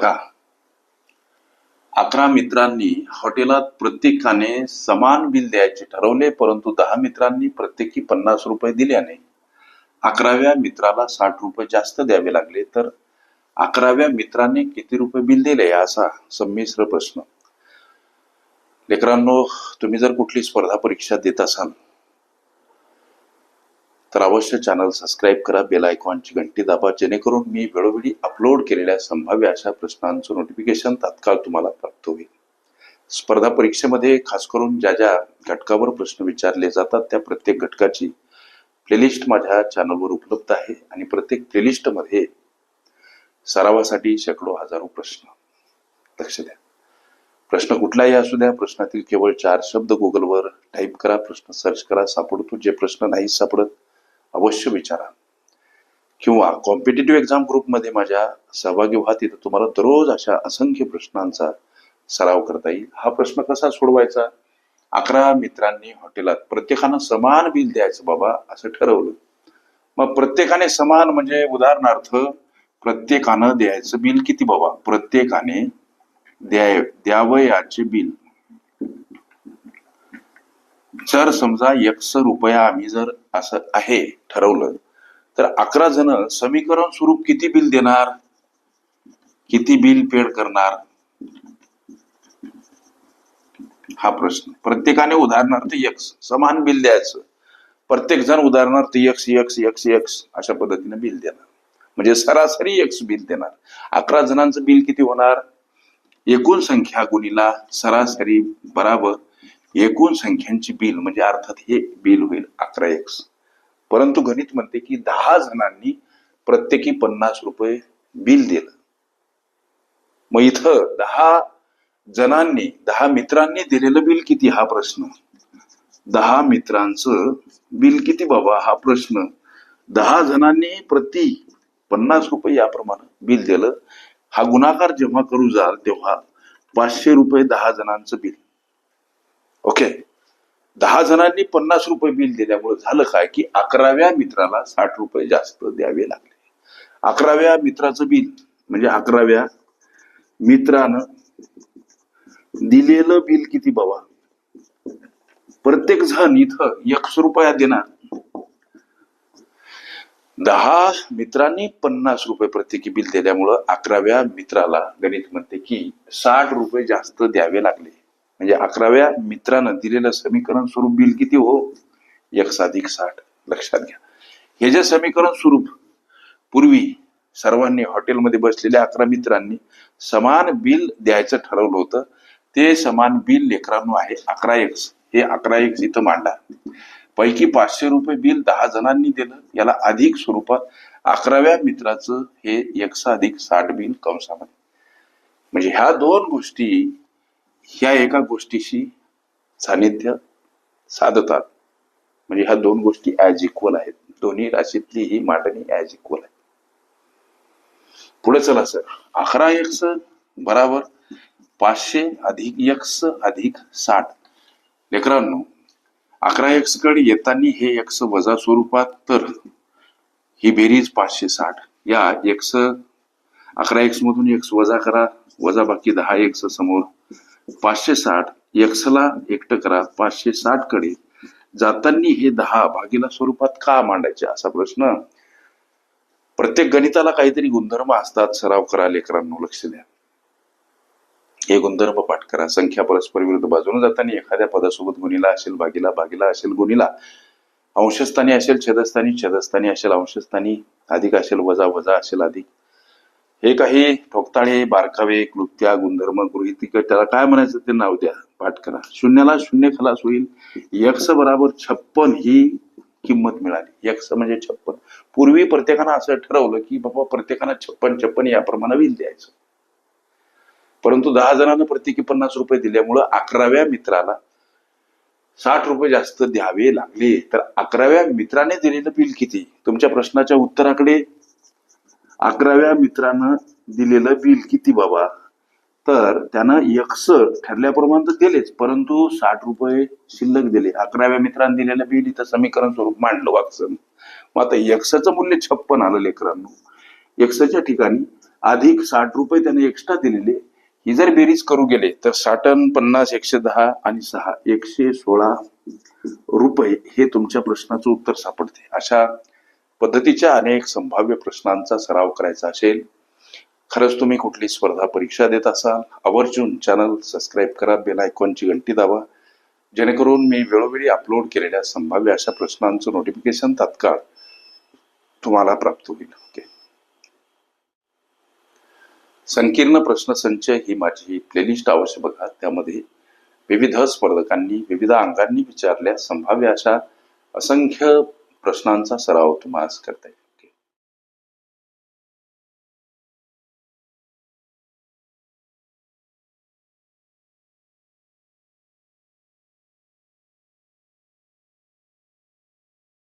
बघा. अकरा मित्रांनी हॉटेलात प्रत्येकाने समान बिल द्यायचे ठरवले परंतु दहा मित्रांनी प्रत्येकी पन्नास रुपये दिल्याने अकराव्या मित्राला साठ रुपये जास्त द्यावे लागले. तर अकराव्या मित्राने किती रुपये बिल दिले असा संमिश्र प्रश्न. लेकरांनो तुम्ही जर कुठली स्पर्धा परीक्षा देत असाल तर अवश्य चॅनल सबस्क्राईब करा बेल आयकॉनची घंटी दाबा जेणेकरून मी वेळोवेळी अपलोड केलेल्या संभाव्य अशा प्रश्नांचं नोटिफिकेशन तात्काळ तुम्हाला प्राप्त होईल. स्पर्धा परीक्षेमध्ये खास करून ज्या ज्या घटकावर प्रश्न विचारले जातात त्या प्रत्येक घटकाची प्लेलिस्ट माझ्या चॅनलवर उपलब्ध आहे आणि प्रत्येक प्लेलिस्टमध्ये सरावासाठी शेकडो हजारो प्रश्न. लक्ष द्या. प्रश्न कुठलाही असू द्या प्रश्नातील केवळ चार शब्द गुगलवर टाईप करा प्रश्न सर्च करा सापडतो. जे प्रश्न नाही सापडत अवश्य विचारा. किंवा कॉम्पिटेटिव्ह एक्झाम ग्रुपमध्ये माझ्या सहभागी व्हा तिथं तुम्हाला दररोज अशा असंख्य प्रश्नांचा सराव करता येईल. हा प्रश्न कसा सोडवायचा? अकरा मित्रांनी हॉटेलात प्रत्येकानं समान बिल द्यायचं बाबा असं ठरवलं. मग प्रत्येकाने समान म्हणजे उदाहरणार्थ प्रत्येकानं द्यायचं बिल किती बाबा? प्रत्येकाने द्याय द्यावयाचे बिल. जर समजा एकशे रुपया आम्ही जर असं आहे ठरवलं तर अकरा जण समीकरण स्वरूप किती बिल देणार? किती बिल पेड करणार? हा प्रश्न. प्रत्येकाने उदाहरणार्थ यक्स समान बिल द्यायचं. प्रत्येक जण उदाहरणार्थ यक्स यक्स यक्स यक्स अशा पद्धतीने बिल देणार. म्हणजे सरासरी यक्स बिल देणार. अकरा जणांचं बिल किती होणार? एकूण संख्या गुणीला सरासरी बराबर एकूण संख्यांची बिल म्हणजे अर्थात हे बिल होईल अकरा एक्स परंतु गणित म्हणते की दहा जणांनी प्रत्येकी पन्नास रुपये बिल दिलं. मग इथं दहा जणांनी दहा मित्रांनी दिलेलं बिल किती? हा प्रश्न. दहा मित्रांचं बिल किती बाबा? हा प्रश्न. दहा जणांनी प्रति पन्नास रुपये याप्रमाणे बिल दिलं. हा गुणाकार जेव्हा करू जाल तेव्हा पाचशे रुपये दहा जणांचं बिल. ओके. दहा जणांनी पन्नास रुपये बिल दिल्यामुळे झालं काय की अकराव्या मित्राला साठ रुपये जास्त द्यावे लागले. अकराव्या मित्राचं बिल म्हणजे अकराव्या मित्रानं दिलेलं बिल किती बाबा? प्रत्येक जण इथं एकस रुपया देणार. दहा मित्रांनी पन्नास रुपये प्रत्येकी बिल दिल्यामुळं अकराव्या मित्राला गणित म्हणते की साठ रुपये जास्त द्यावे लागले. म्हणजे अकराव्या मित्रानं दिलेलं समीकरण स्वरूप बिल किती हो? एक अधिक साठ. लक्षात घ्या. हे जे समीकरण स्वरूप पूर्वी सर्वांनी हॉटेलमध्ये बसलेल्या अकरा मित्रांनी समान बिल द्यायचं ठरवलं होतं. ते समान बिल लेकरांनो आहे अकरा एक्स हे अकरा एक्स इथं मांडा. पैकी पाचशे रुपये बिल दहा जणांनी दिलं. याला अधिक स्वरूपात अकराव्या मित्राचं हे एकशे अधिक साठ बिल कंसामध्ये. म्हणजे ह्या दोन गोष्टी ह्या एका गोष्टीशी सानिध्य साधतात. म्हणजे ह्या दोन गोष्टी ॲज इक्वल आहेत. दोन्ही राशीतली ही मांडणी ॲज इक्वल आहे. पुढे चला सर अकरा एक्स बराबर पाचशे अधिक एक्स अधिक साठ. लेकरांनो अकरा एक्सकडे येताना हे एक्स वजा स्वरूपात तर ही बेरीज पाचशे साठ. या एक्स अकरा एक्स मधून एक्स वजा करा. वजा बाकी दहा एक्स समोर. पाचशे साठ एक्सला एकटं करा पाचशे साठकडे. जाताना हे दहा भागीला स्वरूपात का मांडायचे? असा प्रश्न. प्रत्येक गणिताला काहीतरी गुणधर्म असतात सराव करा लेकरांनो लक्ष द्या. हे गुणधर्म पाठ करा. संख्या परस्पर विरुद्ध बाजूने जाताना एखाद्या पदासोबत गुणीला असेल भागीला भागीला असेल गुणीला. अंशस्थानी असेल छेदस्थानी छेदस्थानी असेल अंशस्थानी अधिक असेल वजा वजा असेल अधिक. हे काही ठोकताळे बारकावे क्लुप्त्या गुणधर्म गृहितिक त्याला काय म्हणायचं ते नाव द्या. पाठ करा. शून्याला शून्य खलास होईल. यक्ष बराबर छप्पन ही किंमत मिळाली. यक्ष म्हणजे छप्पन. पूर्वी प्रत्येकानं असं ठरवलं की बाबा प्रत्येकानं छप्पन छप्पन याप्रमाणे विल द्यायचं. परंतु दहा जणांना प्रत्येकी पन्नास रुपये दिल्यामुळं अकराव्या मित्राला साठ रुपये जास्त द्यावे लागले. तर अकराव्या मित्राने दिलेलं बिल किती? तुमच्या प्रश्नाच्या उत्तराकडे अकराव्या मित्रानं दिलेलं बिल किती बाबा? तर त्यानं एकसर ठरल्याप्रमाणे तर दिलेच परंतु साठ रुपये शिल्लक दिले. अकराव्या मित्रांनी दिलेलं बिल इथं समीकरण स्वरूप मांडलं वाचन मग आता यक्सचं मूल्य छप्पन आलं लेकरांनो. यक्सच्या ठिकाणी अधिक साठ रुपये त्याने एक्स्ट्रा दिलेले. ही जर बेरीज करू गेले तर साठन पन्नास एकशे दहा आणि सहा एकशे सोळा रुपये हे तुमच्या प्रश्नाचं उत्तर सापडते. अशा पद्धतीच्या अनेक संभाव्य प्रश्नांचा सराव करायचा असेल खरंच तुम्ही कुठली स्पर्धा परीक्षा देत असाल आवर्जून चॅनल सबस्क्राईब करा बेल आयकॉनची घंटी दाबा जेणेकरून मी वेळोवेळी अपलोड केलेल्या संभाव्य अशा प्रश्नांचं नोटिफिकेशन तात्काळ तुम्हाला प्राप्त होईल. ओके संकीर्ण प्रश्नसंच ही माझी प्लेलिस्ट अवश्य बघा. त्यामध्ये विविध स्पर्धकांनी विविध अंगांनी विचारल्या संभाव्य अशा असंख्य प्रश्नांचा सराव तुम्हाला करते.